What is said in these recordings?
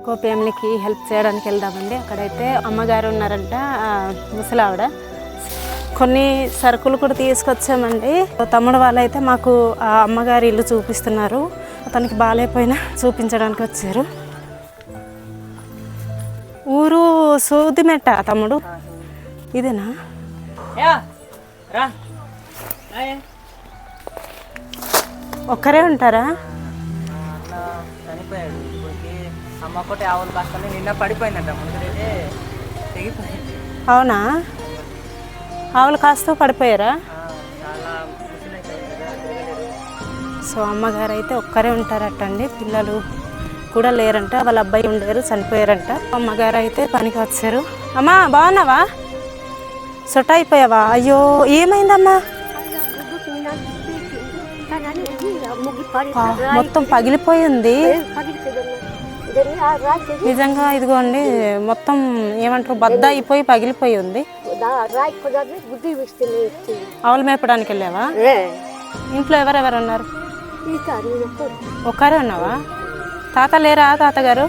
ఇంకో ఫ్యామిలీకి హెల్ప్ చేయడానికి వెళ్దామండి. అక్కడైతే అమ్మగారు ఉన్నారంట ముసలావిడ. కొన్ని సరుకులు కూడా తీసుకొచ్చామండి. తమ్ముడు వాళ్ళైతే మాకు ఆ అమ్మగారి ఇల్లు చూపిస్తున్నారు. అతనికి బాగాలేకపోయినా చూపించడానికి వచ్చారు. ఊరు సూదిమెట్ట తమ్ముడు. ఇదేనా. ఒక్కరే ఉంటారా? చనిపోయాడు. అమ్మ ఒకటి ఆవులు కాస్తానే నిన్న పడిపోయిందంట. ముందరైతే తెగిపోయింది. అవునా? ఆవులు కాస్తూ పడిపోయారా? సో అమ్మగారు అయితే ఒక్కరే ఉంటారటండి. పిల్లలు కూడా లేరంట. వాళ్ళ అబ్బాయి ఉండేరు చనిపోయారంట. అమ్మగారు అయితే పనికి వచ్చారు. అమ్మా బాగున్నావా? సొట్ట అయిపోయావా? అయ్యో ఏమైందమ్మా? మొత్తం పగిలిపోయింది. నిజంగా ఇదిగోండి మొత్తం ఏమంటారు బద్ద అయిపోయి పగిలిపోయి ఉంది. ఆవులు మేపడానికి వెళ్ళావా? ఇంట్లో ఎవరెవరు ఉన్నారు? ఒక్కరే ఉన్నావా? తాత లేరా తాతగారు?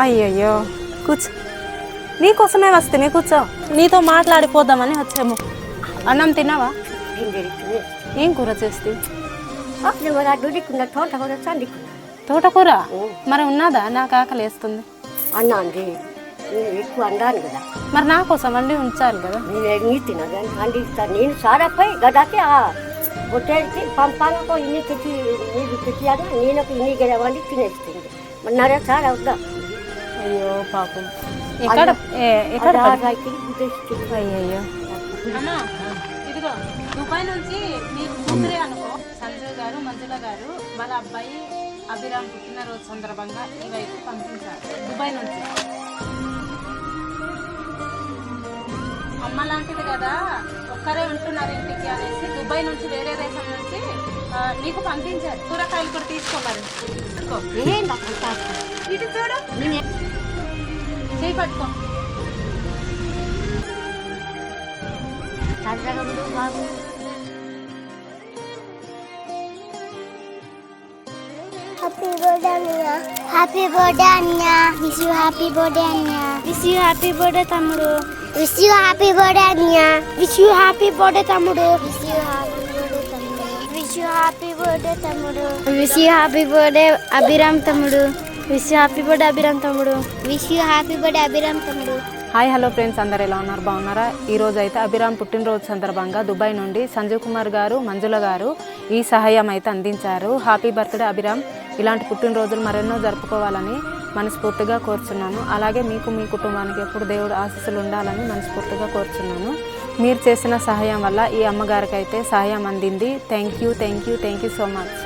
అయ్యయ్యో కూర్చో. నీకోసమే వస్తే నీ కూర్చో. నీతో మాట్లాడిపోదామని వచ్చాము. అన్నం తిన్నావా? ఏం కూర చేస్తే? అప్పుడు మరి అడ్డు దిక్కున్న తోట కూడా చందిక్కున్నా తోటకూర మరి ఉన్నదా? నాకు ఆకలి వేస్తుంది అన్నా అండి నేను ఎక్కువ అందాను కదా. మరి నా కోసం వండి ఉంచాలి కదా. నేను నీ కానీ అందిస్తాను నేను సారాపై గదాకి ఆ బొట్టేకి పంపాలకు ఇన్ని తెచ్చి నీళ్ళు తెచ్చియాక నేను ఒక ఇన్ని గడ వండి తినేస్తుంది. మరి నరే సార్ అవుతా అయ్యో పాపం. ఎక్కడ? ఎక్కడ అయ్యయ్యో. ఇదిగో దుబాయ్ నుంచి మీకు కూతురే అనుకో. సంజయ్ గారు మంజుల గారు వాళ్ళ అబ్బాయి అభిరామ్ పుట్టినరోజు సందర్భంగా ఇవైతే పంపించారు. దుబాయ్ నుంచి. అమ్మ లాంటిది కదా. ఒక్కరే ఉంటున్నారు ఇంటికి అనేసి దుబాయ్ నుంచి వేరే దేశం నుంచి నీకు పంపించారు. కూరగాయలు కూడా తీసుకోమని. ఇటు చూడు. చేయి పట్టుకో. సరదాగా ఉండు బాబు హ్యాపీ బర్త్డే అన్నయ్య హ్యాపీ బర్త్డే అన్నయ్య విష్ యూ హ్యాపీ బర్త్డే అన్నయ్య విష్ యూ హ్యాపీ బర్త్డే తమ్ముడు విష్ యూ హ్యాపీ బర్త్డే అన్నయ్య విష్ యూ హ్యాపీ బర్త్డే తమ్ముడు విష్ యూ హ్యాపీ బర్త్డే తమ్ముడు విష్ యూ హ్యాపీ బర్త్డే తమ్ముడు wish you happy birthday Abhiram తమ్ముడు wish you happy birthday Abhiram తమ్ముడు wish you happy birthday Abhiram తమ్ముడు hi hello friends అందరు ఎలా ఉన్నారు? బాగున్నారా? ఈరోజు అయితే అభిరామ్ పుట్టినరోజు సందర్భంగా దుబాయ్ నుండి సంజీవ్ కుమార్ గారు మంజుల గారు ఈ సహాయం అయితే అందించారు. Happy birthday Abhiram. ఇలాంటి పుట్టినరోజులు మరెన్నో జరుపుకోవాలని మనస్ఫూర్తిగా కోరుచున్నాను. అలాగే మీకు మీ కుటుంబానికి ఎప్పుడు దేవుడు ఆశీస్సులు ఉండాలని మనస్ఫూర్తిగా కోరుచున్నాను. మీరు చేసిన సహాయం వల్ల ఈ అమ్మగారికి అయితే సహాయం అందింది. Thank you thank you thank you so much